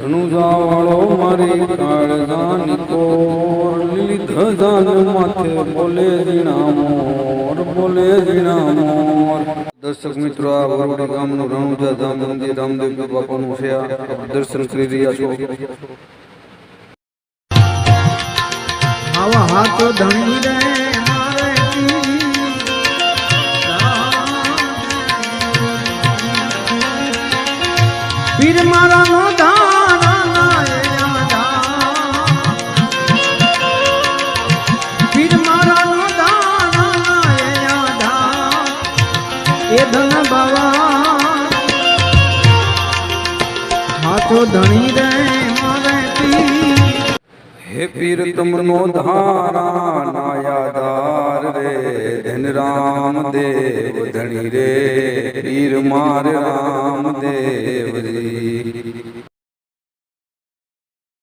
રણુજાવાળો મારી કાળજાની કોર લીલી ધજાન માથે બોલે જીણા મોર, બોલે જીણા મોર. દર્શક મિત્રો, આ વરવડી ગામનું રણુજા ધામ મંદિર રામદેવ બાપાનું છે દર્શન કરી રહ્યા છો. આવા હાથો મારા ધન બાવા હાથો ધણી રે મારે પીર હે પીર તમનો ધારા નાયાદાર રે ધન રામ દેવ ધણી રે પીર માર રામ દેવજી